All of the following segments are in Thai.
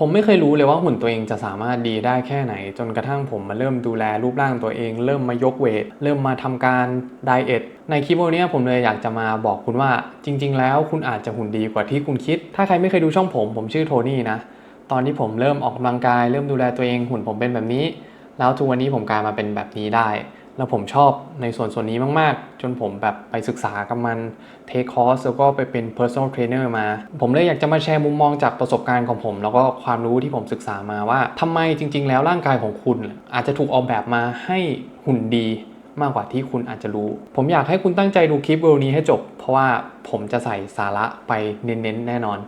ผมไม่เคยรู้เลยว่าหุ่นตัวเองจะสามารถดีได้แค่ไหน จนกระทั่งผมมาเริ่มดูแลรูปร่างตัวเอง เริ่มมายกเวท เริ่มมาทำการไดเอทในคลิปวันนี้ผมเลยอยากจะมาบอกคุณว่าจริง ๆ แล้วคุณอาจจะหุ่นดีกว่าที่คุณคิด ถ้าใครไม่เคยดูช่องผม ผมชื่อโทนี่นะ ตอนที่ผมเริ่มออกกำลังกาย เริ่มดูแลตัวเองหุ่นผมเป็นแบบนี้ แล้วทุกวันนี้ผมกลายมาเป็นแบบนี้ได้ แล้วผมชอบในส่วนส่วนนี้มาก ๆ จนผมแบบไปศึกษากับมันเทคคอร์สแล้วก็ไปเป็น personal trainer มา ผมเลยอยากจะมาแชร์มุมมองจากประสบการณ์ของผม แล้วก็ความรู้ที่ผมศึกษามาว่าทำไมจริง ๆ แล้วร่างกายของคุณ อาจจะถูกออกแบบมาให้หุ่นดีมากกว่าที่คุณอาจจะรู้ ผมอยากให้คุณตั้งใจดูคลิปวิดีโอนี้ให้จบ เพราะว่าผมจะใส่สาระไปเน้นๆแน่นอน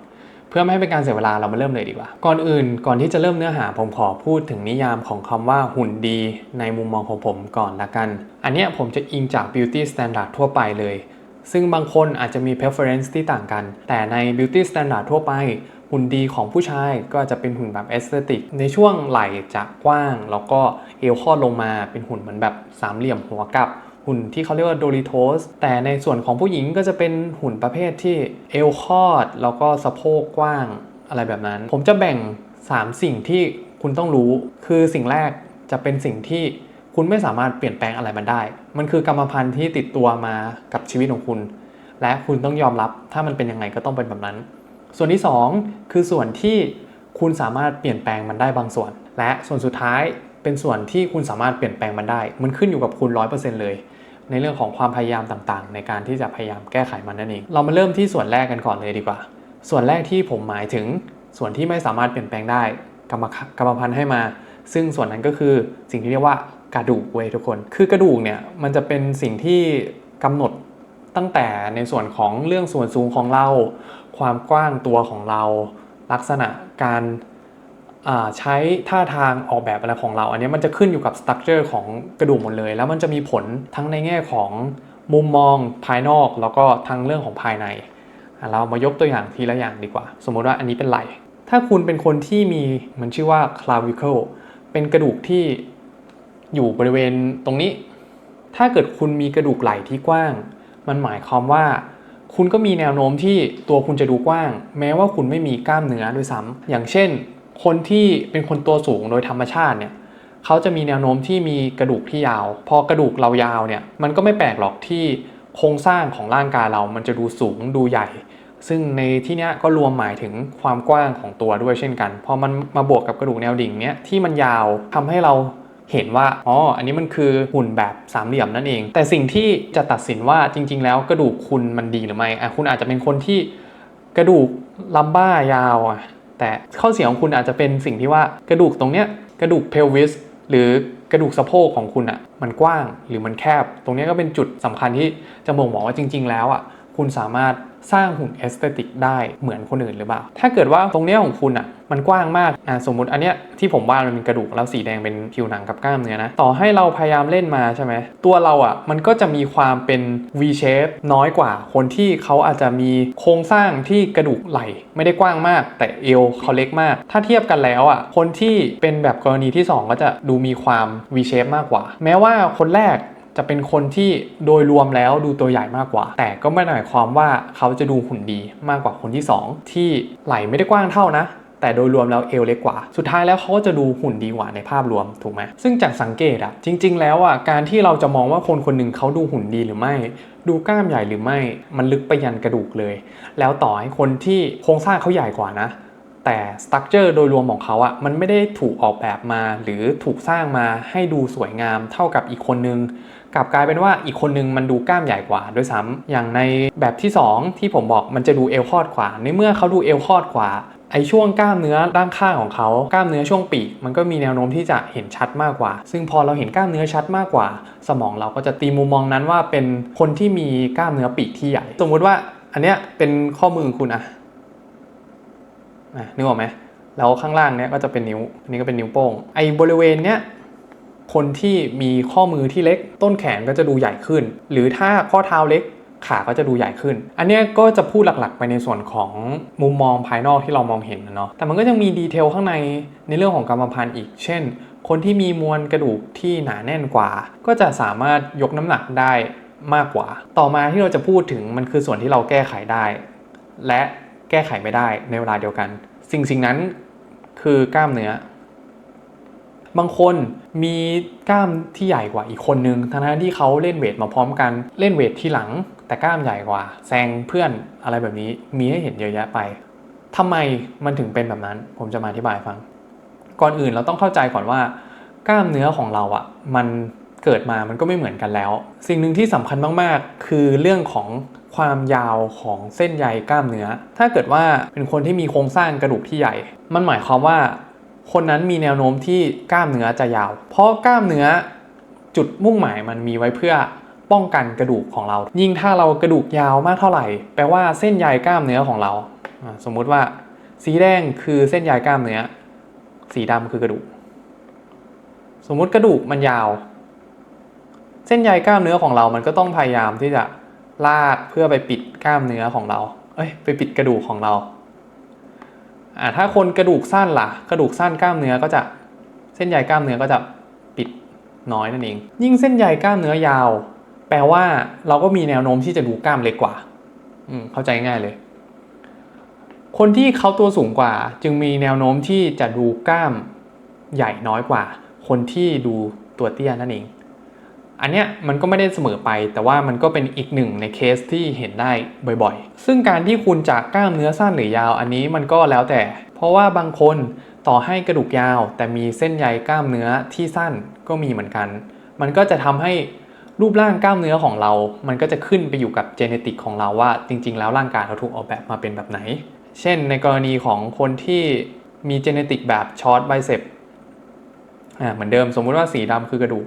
เพื่อไม่ให้เป็นการเสียเวลาเรามาเริ่มเลยดีกว่า ก่อนอื่นก่อนที่จะเริ่มเนื้อหาผมขอพูดถึงนิยามของคำว่าหุ่นดี ในมุมมองของผมก่อนละกัน อันนี้ผมจะอิงจาก beauty standard ทั่วไปเลย ซึ่งบางคนอาจจะมี preference ที่ต่างกัน แต่ใน beauty standard ทั่วไป หุ่นดีของผู้ชายก็จะเป็นหุ่นแบบ aesthetic ในช่วงไหล่จะกว้าง แล้วก็เอวคอลงมาเป็นหุ่นเหมือนแบบสามเหลี่ยมหัวกลับ หุ่นที่เขาเรียกว่าโดริโทสแต่ในส่วนของผู้หญิงก็จะเป็นหุ่นประเภทที่เอวคอด แล้วก็สะโพกกว้างอะไรแบบนั้น ผมจะแบ่ง 3 สิ่งที่คุณต้องรู้ คือสิ่งแรกจะเป็นสิ่งที่คุณไม่สามารถเปลี่ยนแปลงอะไรมันได้ มันคือกรรมพันธุ์ที่ติดตัวมากับชีวิตของคุณ และคุณต้องยอมรับ ถ้ามันเป็นยังไงก็ต้องเป็นแบบนั้น ส่วนที่ 2 คือส่วนที่คุณสามารถเปลี่ยนแปลงมันได้บางส่วน และส่วนสุดท้าย เป็นส่วนที่คุณสามารถเปลี่ยนแปลงมันได้ มันขึ้นอยู่กับคุณ 100%เลย ในเรื่องของความพยายามต่างๆ ในการที่จะพยายามแก้ไขมันนั่นเอง เรามาเริ่มที่ส่วนแรกกันก่อนเลยดีกว่า ส่วนแรกที่ผมหมายถึงส่วนที่ไม่สามารถเปลี่ยนแปลงได้กรรมกรรมพันธุ์ให้มา ซึ่งส่วนนั้นก็คือสิ่งที่เรียกว่ากระดูกเว้ยทุกคน คือกระดูกเนี่ยมันจะเป็นสิ่งที่กำหนดตั้งแต่ในส่วนของเรื่องส่วนสูงของเรา ความกว้างตัวของเรา ลักษณะการ ใช้ท่าทางออกแบบอะไรของเรา อันนี้มันจะขึ้นอยู่กับสตั๊กเจอร์ของกระดูกหมดเลย แล้วมันจะมีผลทั้งในแง่ของมุมมองภายนอก แล้วก็ทั้งเรื่องของภายใน เรามายกตัวอย่างทีละอย่างดีกว่า สมมุติว่าอันนี้เป็นไหล่ถ้าคุณเป็นคนที่มีมันชื่อว่า clavicle เป็นกระดูกที่อยู่บริเวณตรงนี้ ถ้าเกิดคุณมีกระดูกไหล่ที่กว้าง มันหมายความว่าคุณก็มีแนวโน้มที่ตัวคุณจะดูกว้าง แม้ว่าคุณไม่มีกล้ามเนื้อด้วยซ้ำอย่างเช่น คนที่เป็นคนตัวสูงโดยธรรมชาติเนี่ยเขาจะมีแนวโน้มที่มีกระดูกที่ยาว พอกระดูกเรายาวเนี่ยมันก็ไม่แปลกหรอกที่โครงสร้างของร่างกายเรามันจะดูสูงดูใหญ่ ซึ่งในที่นี้ก็รวมหมายถึงความกว้างของตัวด้วยเช่นกัน พอมันมาบวกกับกระดูกแนวดิ่งเนี้ยที่มันยาวทำให้เราเห็นว่า อ๋อ อันนี้มันคือหุ่นแบบสามเหลี่ยมนั่นเอง แต่สิ่งที่จะตัดสินว่าจริง ๆ แล้วกระดูกคุณมันดีหรือไม่อะคุณอาจจะเป็นคนที่กระดูกลัมบ้ายาวอะ แต่ข้อเสียของคุณอาจจะเป็นสิ่งที่ว่ากระดูกตรงเนี้ยกระดูกเพลวิสหรือกระดูกสะโพกของคุณอะมันกว้างหรือมันแคบ ตรงนี้ก็เป็นจุดสำคัญที่จะบ่งบอกว่าจริง ๆ แล้วอะ คุณสามารถสร้างหุ่นเอสเตติกได้เหมือนคนอื่นหรือเปล่า ถ้าเกิดว่าตรงเนี้ยของคุณอะมันกว้างมากอะสมมุติอันเนี้ยที่ผมวาดมันเป็นกระดูกแล้วสีแดงเป็นผิวหนังกับกล้ามเนื้อนะ ต่อให้เราพยายามเล่นมาใช่ไหมตัวเราอะมันก็จะมีความเป็น V shape น้อยกว่า คนที่เขาอาจจะมีโครงสร้างที่กระดูกไหล่ไม่ได้กว้างมาก แต่เอวเขาเล็กมาก ถ้าเทียบกันแล้วอะคนที่เป็นแบบกรณีที่สองก็จะดูมีความ V shape มากกว่า แม้ว่าคนแรก จะเป็นคนที่โดยรวมแล้วดูตัวใหญ่มากกว่า แต่ก็ไม่ได้หมายความว่าเขาจะดูหุ่นดีมากกว่าคนที่ 2 ที่ไหล่ไม่ได้กว้างเท่านะ แต่โดยรวมแล้วเอวเล็กกว่า สุดท้ายแล้วเขาก็จะดูหุ่นดีกว่าในภาพรวมถูกไหมซึ่งจากสังเกตอะจริง ๆ แล้วอะการที่เราจะมองว่าคนคนหนึ่งเขาดูหุ่นดีหรือไม่ดูกล้ามใหญ่หรือไม่ มันลึกไปยันกระดูกเลย แล้วต่อให้คนที่โครงสร้างเขาใหญ่กว่านะ แต่สตั๊กเจอร์โดยรวมของเขาอะมันไม่ได้ถูกออกแบบมา หรือถูกสร้างมาให้ดูสวยงามเท่ากับอีกคนนึง กลับกลายเป็นว่าอีกคนนึงมันดูกล้ามใหญ่กว่าด้วยซ้ำอย่างในแบบที่ 2 ที่ผมบอกมันจะดูเอวคอดกว่า ในเมื่อเขาดูเอวคอดกว่าไอช่วงกล้ามเนื้อด้านข้างของเขากล้ามเนื้อช่วงปีกมันก็มีแนวโน้มที่จะเห็นชัดมากกว่า ซึ่งพอเราเห็นกล้ามเนื้อชัดมากกว่า สมองเราก็จะตีมุมมองนั้นว่าเป็นคนที่มีกล้ามเนื้อปีกที่ใหญ่ สมมุติว่าอันเนี้ยเป็นข้อมือคุณอะอะนึกออกไหมแล้วข้างล่างเนี้ยก็จะเป็นนิ้วอันนี้ก็เป็นนิ้วโป้งไอบริเวณเนี้ย คนที่มีข้อมือที่เล็ก ต้นแขนก็จะดูใหญ่ขึ้น หรือถ้าข้อเท้าเล็กขาก็จะดูใหญ่ขึ้น อันนี้ก็จะพูดหลักๆ ไปในส่วนของมุมมองภายนอกที่เรามองเห็นนะเนาะ แต่มันก็ยังมีดีเทลข้างในในเรื่องของกรรมพันธุ์อีก เช่น คนที่มีมวลกระดูกที่หนาแน่นกว่า ก็จะสามารถยกน้ำหนักได้มากกว่า ต่อมาที่เราจะพูดถึงมันคือส่วนที่เราแก้ไขได้ และแก้ไขไม่ได้ในเวลาเดียวกัน สิ่งสิ่งนั้นคือกล้ามเนื้อ บางคนมีกล้ามที่ใหญ่กว่าอีกคนนึง ทั้งที่เขาเล่นเวทมาพร้อมกัน เล่นเวทที่หลัง แต่กล้ามใหญ่กว่า แซงเพื่อนอะไรแบบนี้ มีให้เห็นเยอะแยะไปทำไมมันถึงเป็นแบบนั้น ผมจะมาอธิบายฟัง ก่อนอื่นเราต้องเข้าใจก่อนว่า กล้ามเนื้อของเราอะ่ะ มันเกิดมามันก็ไม่เหมือนกันแล้ว สิ่งหนึ่งที่สำคัญมากๆ คือเรื่องของความยาวของเส้นใยกล้ามเนื้อ ถ้าเกิดว่าเป็นคนที่มีโครงสร้างกระดูกที่ใหญ่ มันหมายความว่า คนนั้นมีแนวโน้มที่กล้ามเนื้อจะยาว เพราะกล้ามเนื้อจุดมุ่งหมายมันมีไว้เพื่อป้องกันกระดูกของเรา ยิ่งถ้าเรากระดูกยาวมากเท่าไหร่ แปลว่าเส้นใยกล้ามเนื้อของเรา สมมุติว่า สีแดงคือเส้นใยกล้ามเนื้อ สีดำคือกระดูก สมมุติกระดูกมันยาว เส้นใยกล้ามเนื้อของเรา มันก็ต้องพยายามที่จะลากเพื่อไปปิดกล้ามเนื้อของเรา เอ้ย ไปปิดกระดูกของเรา อ่าถ้าคนกระดูกสั้นล่ะ กระดูกสั้นกล้ามเนื้อก็จะเส้นใยกล้ามเนื้อก็จะปิดน้อยนั่นเอง ยิ่งเส้นใยกล้ามเนื้อยาว แปลว่าเราก็มีแนวโน้มที่จะดูกล้ามเล็กกว่า อืมเข้าใจง่ายเลย คนที่เขาตัวสูงกว่า จึงมีแนวโน้มที่จะดูกล้ามใหญ่น้อยกว่า คนที่ดูตัวเตี้ยนั่นเอง อันเนี้ยมันก็ไม่ได้เสมอไป แต่ว่ามันก็เป็นอีกหนึ่งในเคสที่เห็นได้บ่อยๆ ซึ่งการที่คุณจากกล้ามเนื้อสั้นหรือยาว อันนี้มันก็แล้วแต่ เพราะว่าบางคนต่อให้กระดูกยาว แต่มีเส้นใยกล้ามเนื้อที่สั้นก็มีเหมือนกัน มันก็จะทำให้รูปร่างกล้ามเนื้อของเรา มันก็จะขึ้นไปอยู่กับเจเนติกของเราว่า จริง ๆ แล้วร่างกายเราถูกออกแบบมาเป็นแบบไหน เช่น ในกรณีของคนที่มีเจเนติกแบบช็อตไบเซปอ่าเหมือนเดิมสมมุติว่าสีดำคือกระดูก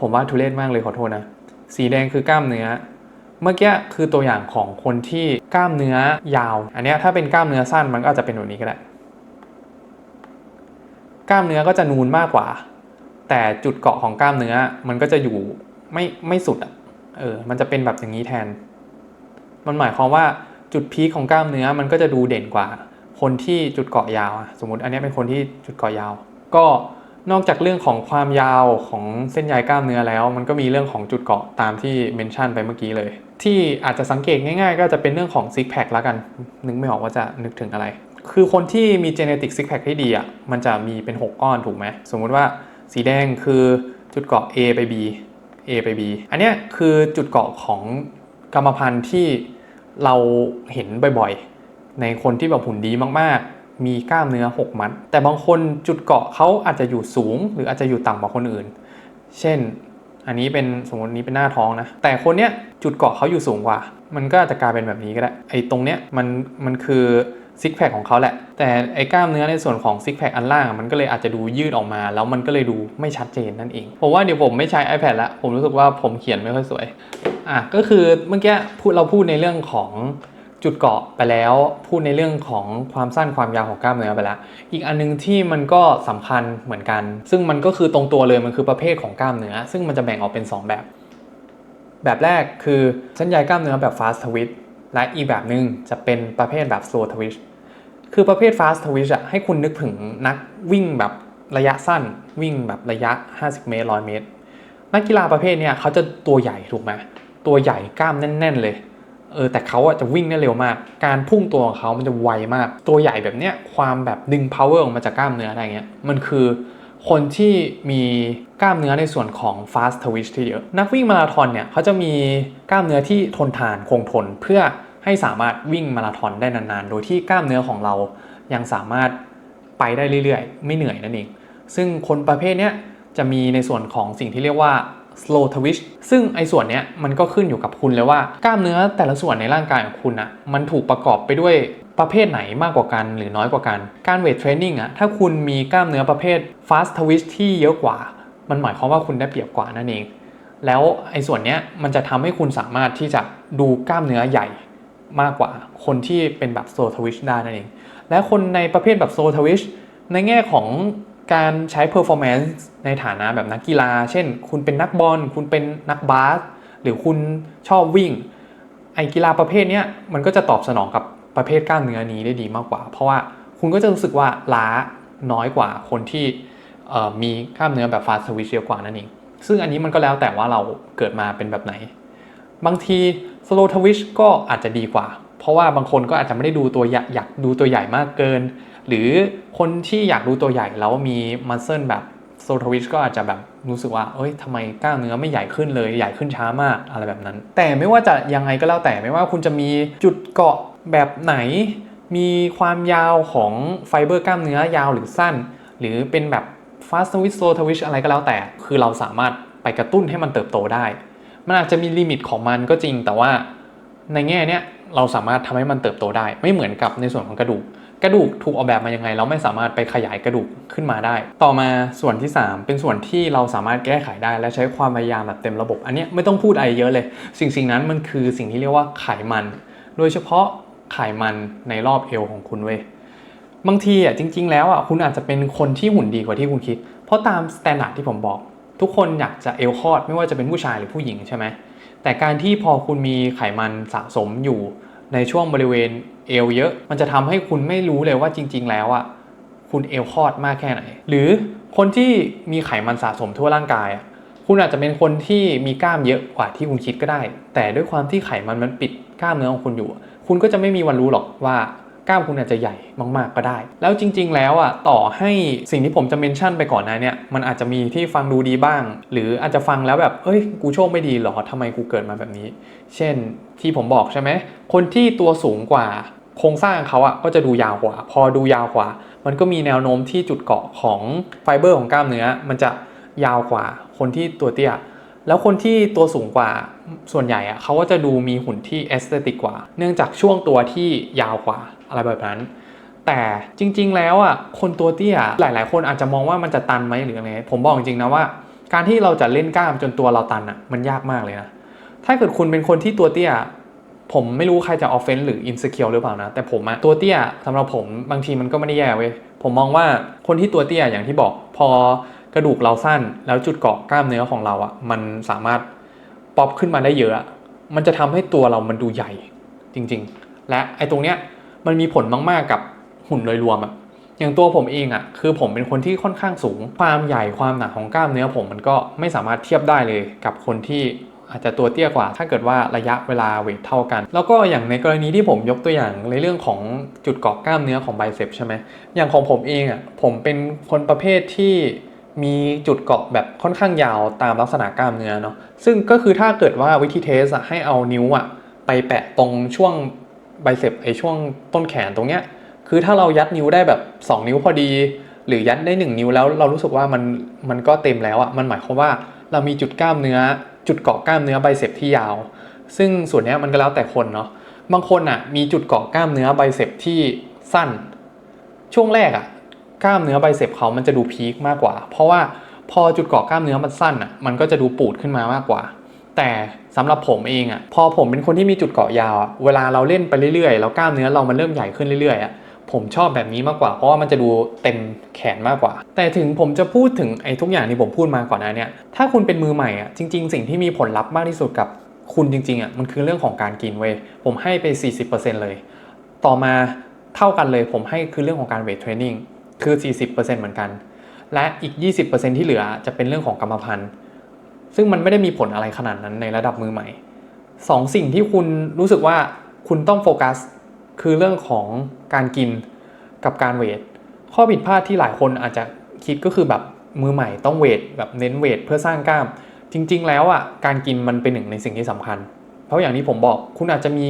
ผมว่าทุเรศมากเลยขอโทษนะ สีแดงคือกล้ามเนื้อ เมื่อกี้คือตัวอย่างของคนที่กล้ามเนื้อยาว อันนี้ถ้าเป็นกล้ามเนื้อสั้นมันก็อาจจะเป็นแบบนี้ก็ได้ กล้ามเนื้อก็จะนูนมากกว่า แต่จุดเกาะของกล้ามเนื้อมันก็จะอยู่ไม่ไม่สุดอะ เออ มันจะเป็นแบบอย่างนี้แทน มันหมายความว่าจุดพีคของกล้ามเนื้อมันก็จะดูเด่นกว่า คนที่จุดเกาะยาวอะสมมติอันนี้เป็นคนที่จุดเกาะยาว ก็ นอกจากเรื่องของความยาวของเส้นใยกล้ามเนื้อแล้ว มันก็มีเรื่องของจุดเกาะตามที่เมนชั่นไปเมื่อกี้เลย ที่อาจจะสังเกตง่ายๆ ก็จะเป็นเรื่องของซิกแพคล้วกัน นึกไม่ออกว่าจะนึกถึงอะไร คือคนที่มีเจเนติกซิกแพคที่ดีอะมันจะมีเป็น 6 ก้อนถูกไหมสมมุติว่าสีแดงคือจุดเกาะ A ไป B A ไป B อันเนี้ยคือจุดเกาะของกรรมพันธุ์ที่เราเห็นบ่อยๆ ในคนที่แบบหุ่นดีมากๆ มีกล้ามเนื้อ 6 มัด แต่บางคนจุดเกาะเขาอาจจะอยู่สูง หรืออาจจะอยู่ต่ำกว่าคนอื่น เช่น อันนี้เป็นสมมตินี้เป็นหน้าท้องนะ แต่คนเนี้ยจุดเกาะเขาอยู่สูงกว่า มันก็อาจจะกลายเป็นแบบนี้ก็ได้ ไอ้ตรงเนี้ยมันมันคือซิกแพคของเขาแหละ แต่ไอ้กล้ามเนื้อในส่วนของซิกแพคอันล่างมันก็เลยอาจจะดูยืดออกมา แล้วมันก็เลยดูไม่ชัดเจนนั่นเอง ผมว่าเดี๋ยวผมไม่ใช้ iPad ละ ผมรู้สึกว่าผมเขียนไม่ค่อยสวย อะก็คือเมื่อกี้พูดเราพูดในเรื่องของ จุดเกาะไปแล้วพูดในเรื่องของความสั้นความยาวของกล้ามเนื้อไปแล้ว อีกอันนึงที่มันก็สำคัญเหมือนกัน ซึ่งมันก็คือตรงตัวเลยมันคือประเภทของกล้ามเนื้อ ซึ่งมันจะแบ่งออกเป็น 2 แบบ แบบแรกคือเส้นใยกล้ามเนื้อแบบ fast twitch และอีกแบบหนึ่งจะเป็นประเภทแบบ slow twitch คือประเภท fast twitch อะให้คุณนึกถึงนักวิ่งแบบระยะสั้น วิ่งแบบระยะ 50 เมตร 100 เมตร นักกีฬาประเภทเนี้ยเขาจะตัวใหญ่ถูกไหมตัวใหญ่กล้ามแน่น ๆ เลย เออแต่เขาอะจะวิ่งได้เร็วมาก การพุ่งตัวของเขามันจะไวมาก ตัวใหญ่แบบเนี้ยความแบบดึง power ออกมาจากกล้ามเนื้ออะไรเงี้ยมันคือคนที่มีกล้ามเนื้อในส่วนของ fast twitch ที่เยอะนักวิ่งมาราธอนเนี่ยเขาจะมีกล้ามเนื้อที่ทนทานคงทนเพื่อให้สามารถวิ่งมาราธอนได้นานๆ โดยที่กล้ามเนื้อของเรายังสามารถไปได้เรื่อยๆ ไม่เหนื่อยนั่นเอง ซึ่งคนประเภทเนี้ยจะมีในส่วนของสิ่งที่เรียกว่า slow twitch ซึ่งไอ้ส่วนเนี้ยมันก็ขึ้นอยู่กับคุณเลยว่ากล้ามเนื้อแต่ละส่วนในร่างกายของคุณอะมันถูกประกอบไปด้วยประเภทไหนมากกว่ากันหรือน้อยกว่ากัน การเวทเทรนนิ่งอะถ้าคุณมีกล้ามเนื้อประเภท fast twitch ที่เยอะกว่า มันหมายความว่าคุณได้เปรียบกว่านั่นเอง แล้วไอ้ส่วนเนี้ยมันจะทำให้คุณสามารถที่จะดูกล้ามเนื้อใหญ่มากกว่าคนที่เป็นแบบ slow twitch ได้นั่นเอง และคนในประเภทแบบ slow twitch ในแง่ของ การใช้ performance ในฐานะแบบนักกีฬา เช่น คุณเป็นนักบอล คุณเป็นนักบาส หรือคุณชอบวิ่ง ไอกีฬาประเภทนี้มันก็จะตอบสนองกับประเภทกล้ามเนื้อนี้ได้ดีมากกว่า เพราะว่าคุณก็จะรู้สึกว่าล้าน้อยกว่าคนที่มีกล้ามเนื้อแบบ fast twitch เยอะกว่านั่นเอง ซึ่งอันนี้มันก็แล้วแต่ว่าเราเกิดมาเป็นแบบไหน บางที slow twitch ก็อาจจะดีกว่า เพราะว่าบางคนก็อาจจะไม่ได้ดูตัวอยากดูตัวใหญ่มากเกิน หรือคนที่อยากดูตัวใหญ่แล้วมีมัสเซิลแบบโซทวิชก็อาจจะแบบรู้สึกว่า เอ้ยทำไมกล้ามเนื้อไม่ใหญ่ขึ้นเลย ใหญ่ขึ้นช้ามากอะไรแบบนั้น แต่ไม่ว่าจะยังไงก็แล้วแต่ไม่ว่าคุณจะมีจุดเกาะแบบไหน มีความยาวของไฟเบอร์กล้ามเนื้อยาวหรือสั้น หรือเป็นแบบ fast twitch slow twitch อะไรก็แล้วแต่ คือเราสามารถไปกระตุ้นให้มันเติบโตได้ มันอาจจะมีลิมิตของมันก็จริง แต่ว่าในแง่เนี้ยเราสามารถทำให้มันเติบโตได้ ไม่เหมือนกับในส่วนของกระดูก กระดูกถูกออกแบบมายังไง เราไม่สามารถไปขยายกระดูกขึ้นมาได้ ต่อมาส่วนที่ 3 เป็นส่วนที่เราสามารถแก้ไขได้และใช้ความพยายามแบบเต็มระบบ อันนี้ไม่ต้องพูดอะไรเยอะเลย สิ่งสิ่งนั้นมันคือสิ่งที่เรียกว่าไขมัน โดยเฉพาะไขมันในรอบเอวของคุณเว้ยบางทีอะจริง ๆ แล้วอะคุณอาจจะเป็นคนที่หุ่นดีกว่าที่คุณคิด เพราะตามสแตนดาร์ดที่ผมบอก ทุกคนอยากจะเอวคอดไม่ว่าจะเป็นผู้ชายหรือผู้หญิงใช่ไหมแต่การที่พอคุณมีไขมันสะสมอยู่ ในช่วงบริเวณเอวเยอะ มันจะทำให้คุณไม่รู้เลยว่าจริง ๆ แล้วอะคุณเอวคลอดมากแค่ไหน หรือคนที่มีไขมันสะสมทั่วร่างกายอะคุณอาจจะเป็นคนที่มีกล้ามเยอะกว่าที่คุณคิดก็ได้ แต่ด้วยความที่ไขมันมันปิดกล้ามเนื้อของคุณอยู่ คุณก็จะไม่มีวันรู้หรอกว่า กล้ามคุณอาจจะใหญ่มาก ๆ ก็ได้ แล้วจริง ๆ แล้วอะต่อให้สิ่งที่ผมจะเมนชั่นไปก่อนนะเนี่ยมันอาจจะมีที่ฟังดูดีบ้าง หรืออาจจะฟังแล้วแบบเอ้ยกูโชคไม่ดีเหรอทำไมกูเกิดมาแบบนี้ เช่นที่ผมบอกใช่ไหมคนที่ตัวสูงกว่าโครงสร้างเขาอะก็จะดูยาวกว่า พอดูยาวกว่า มันก็มีแนวโน้มที่จุดเกาะของไฟเบอร์ของกล้ามเนื้อ มันจะยาวกว่าคนที่ตัวเตี้ยแล้วคนที่ตัวสูงกว่าส่วนใหญ่อะเขาก็จะดูมีหุ่นที่เอสเตติกกว่า เนื่องจากช่วงตัวที่ยาวกว่า อะไรแบบนั้น แต่จริง ๆ แล้วอะคนตัวเตี้ยหลาย ๆ คนอาจจะมองว่ามันจะตันไหมหรืออะไรผมบอกจริงๆนะว่า การที่เราจะเล่นกล้ามจนตัวเราตันอะมันยากมากเลยนะถ้าเกิดคุณเป็นคนที่ตัวเตี้ยผมไม่รู้ใครจะออฟเฟนหรืออินส e เคียวหรือเปล่านะ แต่ผมอะตัวเตี้ยสำหรับผมบางทีมันก็ไม่ได้แย่เว้ย ผมมองว่าคนที่ตัวเตี้ยอย่างที่บอก พอกระดูกเราสั้น แล้วจุดเกาะกล้ามเนื้อของเราอะมันสามารถป๊อปขึ้นมาได้เยอะอะมันจะทำให้ตัวเรามันดูใหญ่จริง ๆ และไอ้ตรงเนี้ย มันมีผลมากๆกับหุ่นโดยรวมอะอย่างตัวผมเองอะคือผมเป็นคนที่ค่อนข้างสูง ความใหญ่ความหนาของกล้ามเนื้อผมมันก็ไม่สามารถเทียบได้เลยกับคนที่อาจจะตัวเตี้ยกว่า ถ้าเกิดว่าระยะเวลาเวทเท่ากัน แล้วก็อย่างในกรณีที่ผมยกตัวอย่างในเรื่องของจุดเกาะกล้ามเนื้อของไบเซปใช่ไหมอย่างของผมเองอะผมเป็นคนประเภทที่มีจุดเกาะแบบค่อนข้างยาวตามลักษณะกล้ามเนื้อเนาะซึ่งก็คือถ้าเกิดว่าวิธีเทสอะให้เอานิ้วอะไปแปะตรงช่วง ไบเซปไอช่วงต้นแขนตรงเนี้ยคือถ้าเรายัดนิ้วได้แบบ 2 นิ้วพอดี หรือยัดได้ 1 นิ้วแล้วเรารู้สึกว่ามันมันก็เต็มแล้วอะมันหมายความว่าเรามีจุดกล้ามเนื้อ จุดเกาะกล้ามเนื้อไบเซปที่ยาว ซึ่งส่วนนี้มันก็แล้วแต่คนเนาะบางคนอะมีจุดเกาะกล้ามเนื้อไบเซปที่สั้น ช่วงแรกอะกล้ามเนื้อไบเซปเขามันจะดูพีคมากกว่า เพราะว่าพอจุดเกาะกล้ามเนื้อมันสั้นอะมันก็จะดูปูดขึ้นมามากกว่า แต่ สำหรับผมเองอะพอผมเป็นคนที่มีจุดเกาะยาวอะเวลาเราเล่นไปเรื่อยๆแล้วกล้ามเนื้อเรามันเริ่มใหญ่ขึ้นเรื่อยๆอะผมชอบแบบนี้มากกว่า เพราะว่ามันจะดูเต็มแขนมากกว่า แต่ถึงผมจะพูดถึงไอ้ทุกอย่างที่ผมพูดมาก่อนหน้าเนี้ถ้าคุณเป็นมือใหม่อะจริง ๆ สิ่งที่มีผลลัพธ์มากที่สุดกับคุณจริงๆอะมันคือเรื่องของการกินเว้ยผมให้ไป 40%เลย ต่อมาเท่ากันเลยผมให้คือเรื่องของการเวทเทรนนิ่งคือ 40%เหมือนกัน และอีก 20%ที่เหลือจะเป็นเรื่องของกรรมพันธุ์ ซึ่งมันไม่ได้มีผลอะไรขนาดนั้นในระดับมือใหม่สองสิ่งที่คุณรู้สึกว่าคุณต้องโฟกัส คือเรื่องของการกินกับการเวท ข้อผิดพลาดที่หลายคนอาจจะคิดก็คือแบบมือใหม่ต้องเวทแบบเน้นเวทเพื่อสร้างกล้าม จริง ๆ แล้วอะการกินมันเป็นหนึ่งในสิ่งที่สำคัญ เพราะอย่างที่ผมบอกคุณอาจจะมี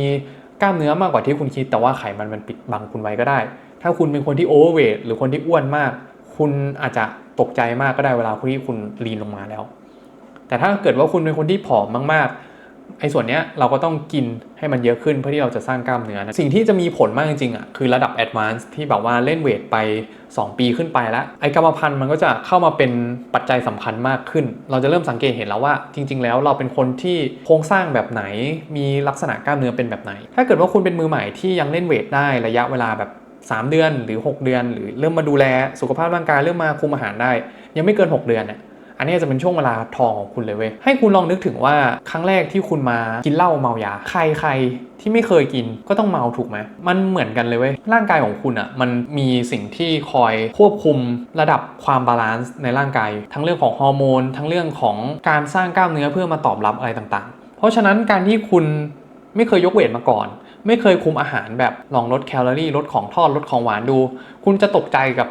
กล้ามเนื้อมากกว่าที่คุณคิด แต่ว่าไขมันมันปิดบังคุณไว้ก็ได้ ถ้าคุณเป็นคนที่โอเวอร์เวทหรือคนที่อ้วนมาก คุณอาจจะตกใจมากก็ได้เวลาที่คุณลีนลงมาแล้ว แต่ถ้าเกิดว่าคุณเป็นคนที่ผอมมากๆไอ้ส่วนเนี้ยเราก็ต้องกินให้มันเยอะขึ้นเพื่อที่เราจะสร้างกล้ามเนื้อนะสิ่งที่จะมีผลมากจริงๆอะคือระดับแอดวานซ์ที่แบบว่าเล่นเวทไป 2 ปีขึ้นไปแล้ว ไอ้กรรมพันธุ์มันก็จะเข้ามาเป็นปัจจัยสำคัญมากขึ้น เราจะเริ่มสังเกตเห็นแล้วว่า จริง ๆ แล้วเราเป็นคนที่โครงสร้างแบบไหน มีลักษณะกล้ามเนื้อเป็นแบบไหน ถ้าเกิดว่าคุณเป็นมือใหม่ที่ยังเล่นเวทได้ระยะเวลาแบบ3 เดือนหรือ 6 เดือน หรือเริ่มมาดูแลสุขภาพร่างกายเริ่มมาคุมอาหารได้ ยังไม่เกิน 6 เดือนเนี่ย อันนี้จะเป็นช่วงเวลาทองของคุณเลยเว้ย ให้คุณลองนึกถึงว่าครั้งแรกที่คุณมากินเหล้าเมายา ใครใครที่ไม่เคยกินก็ต้องเมาถูกไหม มันเหมือนกันเลยเว้ย ร่างกายของคุณอะ่ะ มันมีสิ่งที่คอยควบคุมระดับความบาลานซ์ในร่างกาย ทั้งเรื่องของฮอร์โมน ทั้งเรื่องของการสร้างกล้ามเนื้อเพื่อมาตอบรับอะไรต่างๆ เพราะฉะนั้นการที่คุณไม่เคยยกเวทมาก่อน ไม่เคยคุมอาหารแบบลองลดแคลอรี่ลดของทอดลดของหวานดู คุณจะตกใจกับ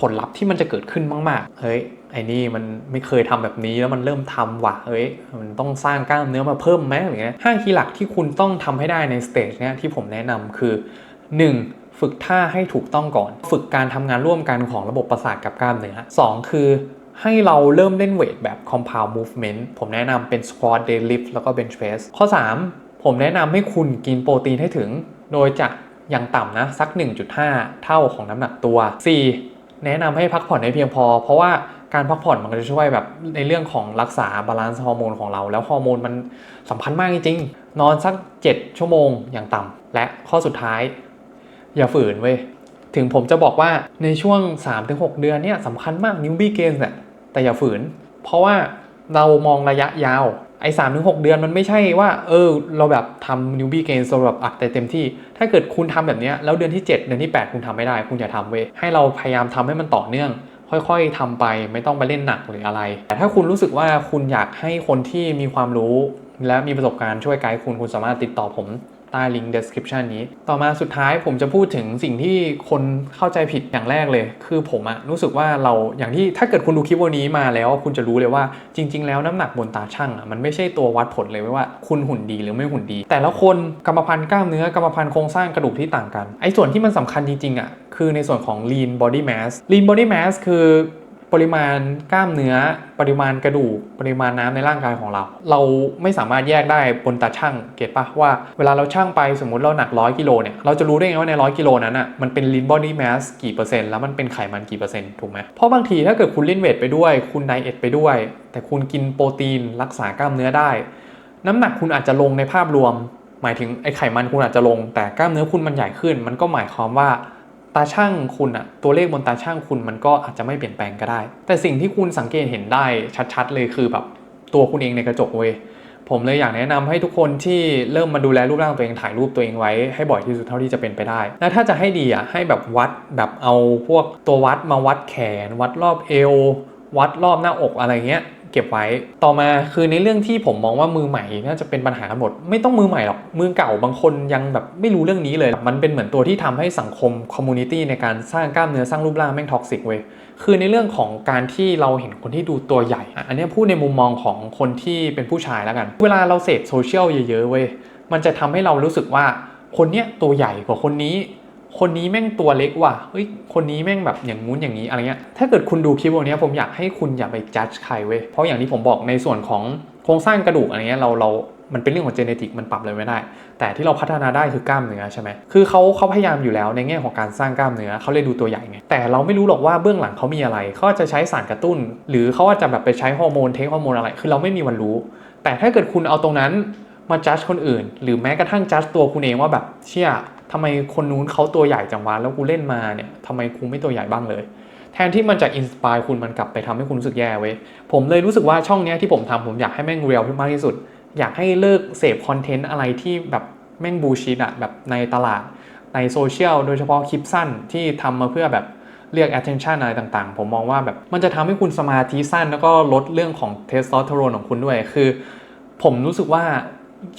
ผลลัพธ์ที่มันจะเกิดขึ้นมากๆ เฮ้ย ไอ้นี่มันไม่เคยทำแบบนี้แล้วมันเริ่มทำว่ะเฮ้ยมันต้องสร้างกล้ามเนื้อมาเพิ่มไหมอย่างเงี้ยห้าคีย์หลักที่คุณต้องทำให้ได้ในสเตจเนี้ยที่ผมแนะนำคือ 1. ฝึกท่าให้ถูกต้องก่อน ฝึกการทำงานร่วมกันของระบบประสาทกับกล้ามเนื้อ 2. คือให้เราเริ่มเล่นเวทแบบ compound movement ผมแนะนำเป็น squat deadlift แล้วก็ bench press ข้อ 3 ผมแนะนำให้คุณกินโปรตีนให้ถึง โดยจะอย่างต่ำนะ สัก 1.5 เท่าของน้ำหนักตัว 4. แนะนำให้พักผ่อนให้เพียงพอ เพราะว่า การพักผ่อนมันก็จะช่วยแบบในเรื่องของรักษาบาลานซ์ฮอร์โมนของเรา แล้วฮอร์โมนมันสำคัญมากจริงๆนอนสัก 7 ชั่วโมงอย่างต่ำและข้อสุดท้าย อย่าฝืนเว้ยถึงผมจะบอกว่าในช่วง 3-6 เดือนเนี่ยสำคัญมากนิวบี้เกนเนี่ยแต่อย่าฝืน เพราะว่าเรามองระยะยาวไอ้สามถึงหเดือนมันไม่ใช่ว่า เออ เราแบบทำนิวบี้เกนสำหรับอัดเต็มที่ ถ้าเกิดคุณทำแบบนี้แล้วเดือนที่ 7 เดือนที่ 8 คุณทำไม่ได้ คุณอย่าทำเว้ยให้เราพยายามทำให้มันต่อเนื่อง ค่อยๆทำไปไม่ต้องไปเล่นหนักหรืออะไร แต่ถ้าคุณรู้สึกว่าคุณอยากให้คนที่มีความรู้ และมีประสบการณ์ช่วยไกด์คุณคุณสามารถติดต่อผม ใต้ลิงก์ description นี้ ต่อมาสุดท้ายผมจะพูดถึงสิ่งที่คนเข้าใจผิดอย่างแรกเลย คือผมอะรู้สึกว่าเราอย่างที่ถ้าเกิดคุณดูคลิปวันนี้มาแล้ว คุณจะรู้เลยว่าจริง ๆ แล้วน้ำหนักบนตาช่างอะมันไม่ใช่ตัววัดผลเลยว่าคุณหุ่นดีหรือไม่หุ่นดี แต่ละคนกรรมพันธุ์กล้ามเนื้อกรรมพันธุ์โครงสร้างกระดูกที่ต่างกันไอ้ส่วนที่มันสำคัญจริงๆอะคือในส่วนของ lean body mass lean body mass คือ ปริมาณกล้ามเนื้อ ปริมาณกระดูก ปริมาณน้ำในร่างกายของเรา เราไม่สามารถแยกได้บนตาช่างเก็ตปะว่าเวลาเราช่างไปสมมติเราหนัก100กิโลเนี่ยเราจะรู้ได้ไงว่าใน100กิโลนั้นอะมันเป็น lean body mass กี่เปอร์เซ็นต์แล้วมันเป็นไขมันกี่เปอร์เซ็นต์ถูกไหมเพราะบางทีถ้าเกิดคุณเล่นเวทไปด้วย คุณไดเอทไปด้วย แต่คุณกินโปรตีน รักษากล้ามเนื้อได้ น้ำหนักคุณอาจจะลงในภาพรวม หมายถึงไอไขมันคุณอาจจะลง แต่กล้ามเนื้อคุณมันใหญ่ขึ้น มันก็หมายความว่า ตาช่างคุณอะตัวเลขบนตาช่างคุณมันก็อาจจะไม่เปลี่ยนแปลงก็ได้ แต่สิ่งที่คุณสังเกตเห็นได้ชัดๆ เลยคือแบบตัวคุณเองในกระจกเว้ยผมเลยอยากแนะนำให้ทุกคนที่เริ่มมาดูแลรูปร่างตัวเองถ่ายรูปตัวเองไว้ให้บ่อยที่สุดเท่าที่จะเป็นไปได้ และถ้าจะให้ดีอะให้แบบวัดแบบเอาพวกตัววัดมาวัดแขน วัดรอบเอว วัดรอบหน้าอกอะไรเงี้ย เก็บไว้ ต่อมาคือในเรื่องที่ผมมองว่ามือใหม่น่าจะเป็นปัญหากันหมด ไม่ต้องมือใหม่หรอก มือเก่าบางคนยังแบบไม่รู้เรื่องนี้เลย มันเป็นเหมือนตัวที่ทำให้สังคมคอมมูนิตี้ในการสร้างกล้ามเนื้อสร้างรูปร่างแม่งท็อกซิกเว้ยคือในเรื่องของการที่เราเห็นคนที่ดูตัวใหญ่ อันนี้พูดในมุมมองของคนที่เป็นผู้ชายแล้วกัน เวลาเราเสพโซเชียลเยอะๆเว้ยมันจะทำให้เรารู้สึกว่าคนเนี้ยตัวใหญ่กว่าคนนี้ คนนี้แม่งตัวเล็กว่ะเฮ้ยคนนี้แม่งแบบอย่างงู้นอย่างนี้อะไรเงี้ยถ้าเกิดคุณดูคลิปวันนี้ผมอยากให้คุณอย่าไปจัดใครเว้ยเพราะอย่างที่ผมบอกในส่วนของโครงสร้างกระดูกอะไรเงี้ยเราเรามันเป็นเรื่องของเจเนติกมันปรับเลยไม่ได้ แต่ที่เราพัฒนาได้คือกล้ามเนื้อใช่ไหมคือเขาเขาพยายามอยู่แล้วในแง่ของการสร้างกล้ามเนื้อเขาเลยดูตัวใหญ่ไง แต่เราไม่รู้หรอกว่าเบื้องหลังเขามีอะไร เขาจะใช้สารกระตุ้น หรือเขาอาจจะแบบไปใช้ฮอร์โมนเทคฮอร์โมนอะไร คือเราไม่มีวันรู้ แต่ถ้าเกิดคุณเอาตรงนั้นมาจัดคนอื่น หรือแม้กระทั่งจัดตัวคุณเองว่าแบบเชี่ย ทำไมคนนู้นเขาตัวใหญ่จังวะแล้วกูเล่นมาเนี่ยทำไมกูไม่ตัวใหญ่บ้างเลย แทนที่มันจะอินสปายคุณมันกลับไปทำให้คุณรู้สึกแย่เว้ยผมเลยรู้สึกว่าช่องเนี้ยที่ผมทำผมอยากให้แม่งเรียลมากที่สุด อยากให้เลิกเสพคอนเทนต์อะไรที่แบบแม่งบูชิดอะแบบในตลาดในโซเชียลโดยเฉพาะคลิปสั้นที่ทำมาเพื่อแบบเรียก attention อะไรต่างๆ ผมมองว่าแบบมันจะทำให้คุณสมาธิสั้น แล้วก็ลดเรื่องของเทสโทสเตอโรนของคุณด้วย คือ ผมรู้สึกว่า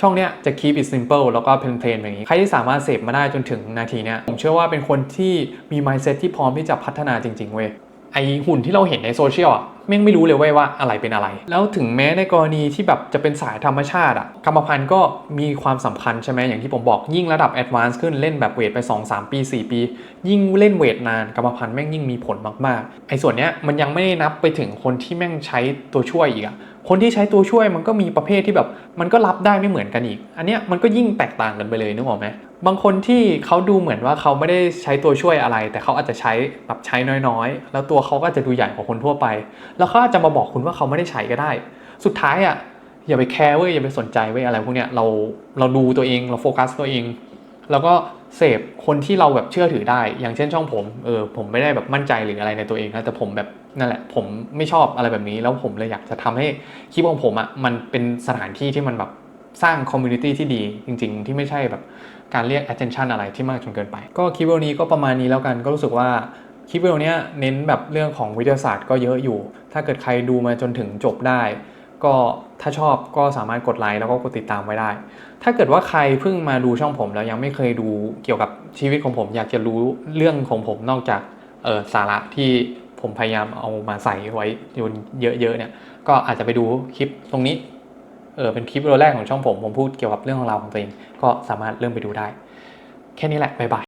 ช่องเนี้ยจะ keep it simple แล้วก็เพลนเพลนอย่างนี้ ใครที่สามารถเสพมาได้จนถึงนาทีเนี้ยผมเชื่อว่าเป็นคนที่มี mindset ที่พร้อมที่จะพัฒนาจริงๆเว้ยไอหุ่นที่เราเห็นในโซเชียลอะ แม่งไม่รู้เลยเว้ยว่าอะไรเป็นอะไร แล้วถึงแม้ในกรณีที่แบบจะเป็นสายธรรมชาติอะกรรมพันธุ์ก็มีความสำคัญใช่ไหมอย่างที่ผมบอกยิ่งระดับแอดวานซ์ขึ้นเล่นแบบเวทไป 2-3 ปี 4 ปี ยิ่งเล่นเวทนานกรรมพันธุ์แม่งยิ่งมีผลมากๆไอ้ส่วนเนี้ยมันยังไม่ได้นับไปถึงคนที่แม่งใช้ตัวช่วยอีกอะคนที่ใช้ตัวช่วยมันก็มีประเภทที่แบบ มันก็รับได้ไม่เหมือนกันอีก อันเนี้ยมันก็ยิ่งแตกต่างกันไปเลยนึกออกไหมบางคนที่เขาดูเหมือนว่าเขาไม่ได้ใช้ตัวช่วยอะไร แต่เขาอาจจะใช้แบบใช้น้อยๆ แล้วตัวเขาก็จจะดูใหญ่กว่าคนทั่วไปแล้วเขาอาจจะมาบอกคุณว่าเขาไม่ได้ใช้ก็ได้ สุดท้ายอะอย่าไปแคร์เว้ยอย่าไปสนใจเว้ยอะไรพวกเนี้ยเราเราดูตัวเองเราโฟกัสตัวเอง แล้วก็เสพคนที่เราแบบเชื่อถือได้ อย่างเช่นช่องผมเออผมไม่ได้แบบมั่นใจหรืออะไรในตัวเองนะแต่ผมแบบนั่นแหละ ผมไม่ชอบอะไรแบบนี้ แล้วผมเลยอยากจะทำให้คลิปของผมอะ่ะมันเป็นสถานที่ที่มันแบบสร้างคอมมูนิตี้ที่ดีจริง ๆ ที่ไม่ใช่แบบการเรียก attention อะไรที่มากจนเกินไป ก็คลิปวิดีโอนี้ก็ประมาณนี้แล้วกันก็รู้สึกว่า คลิปวิดีโอนี้เน้นแบบเรื่องของวิทยาศาสตร์ก็เยอะอยู่ ถ้าเกิดใครดูมาจนถึงจบได้ ก็ถ้าชอบก็สามารถกดไลค์แล้วก็กดติดตามไว้ได้ ถ้าเกิดว่าใครเพิ่งมาดูช่องผมแล้วยังไม่เคยดูเกี่ยวกับชีวิตของผม อยากจะรู้เรื่องของผมนอกจากเออสาระที่ผมพยายามเอามาใส่ไว้อยู่เยอะๆเนี่ยก็อาจจะไปดูคลิปตรงนี้เออเป็นคลิปวิดีโอแรกของช่องผมผมพูดเกี่ยวกับเรื่องของเราของตัวเองก็สามารถเริ่มไปดูได้ แค่นี้แหละบ๊ายบาย